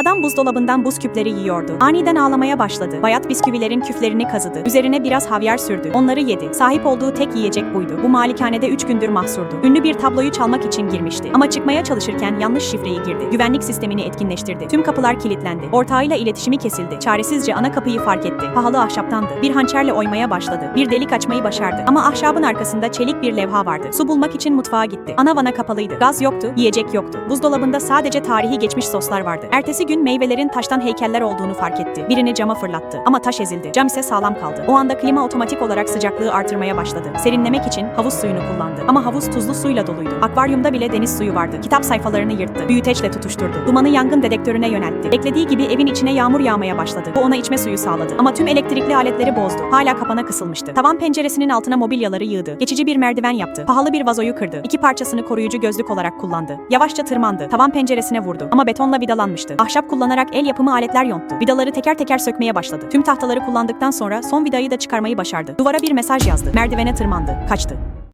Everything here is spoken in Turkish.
Adam buzdolabından buz küpleri yiyordu. Aniden ağlamaya başladı. Bayat bisküvilerin küflerini kazıdı. Üzerine biraz havyar sürdü. Onları yedi. Sahip olduğu tek yiyecek buydu. Bu malikanede 3 gündür mahsurdu. Ünlü bir tabloyu çalmak için girmişti. Ama çıkmaya çalışırken yanlış şifreyi girdi. Güvenlik sistemini etkinleştirdi. Tüm kapılar kilitlendi. Ortağıyla iletişimi kesildi. Çaresizce ana kapıyı fark etti. Pahalı ahşaptandı. Bir hançerle oymaya başladı. Bir delik açmayı başardı. Ama ahşabın arkasında çelik bir levha vardı. Su bulmak için mutfağa gitti. Ana vana kapalıydı. Gaz yoktu, yiyecek yoktu. Buzdolabında sadece tarihi geçmiş soslar vardı. Ertesi gün meyvelerin taştan heykeller olduğunu fark etti. Birini cama fırlattı. Ama taş ezildi. Cam ise sağlam kaldı. O anda klima otomatik olarak sıcaklığı artırmaya başladı. Serinlemek için havuz suyunu kullandı. Ama havuz tuzlu suyla doluydu. Akvaryumda bile deniz suyu vardı. Kitap sayfalarını yırttı. Büyüteçle tutuşturdu. Dumanı yangın dedektörüne yöneltti. Beklediği gibi evin içine yağmur yağmaya başladı. Bu ona içme suyu sağladı. Ama tüm elektrikli aletleri bozdu. Hala kapana kısılmıştı. Tavan penceresinin altına mobilyaları yığdı. Geçici bir merdiven yaptı. Pahalı bir vazoyu kırdı. İki parçasını koruyucu gözlük olarak kullandı. Yavaşça tırmandı. Tavan penceresine vurdu. Ama betonla vidalanmıştı. Ahşap kullanarak el yapımı aletler yonttu. Vidaları teker teker sökmeye başladı. Tüm tahtaları kullandıktan sonra son vidayı da çıkarmayı başardı. Duvara bir mesaj yazdı. Merdivene tırmandı. Kaçtı.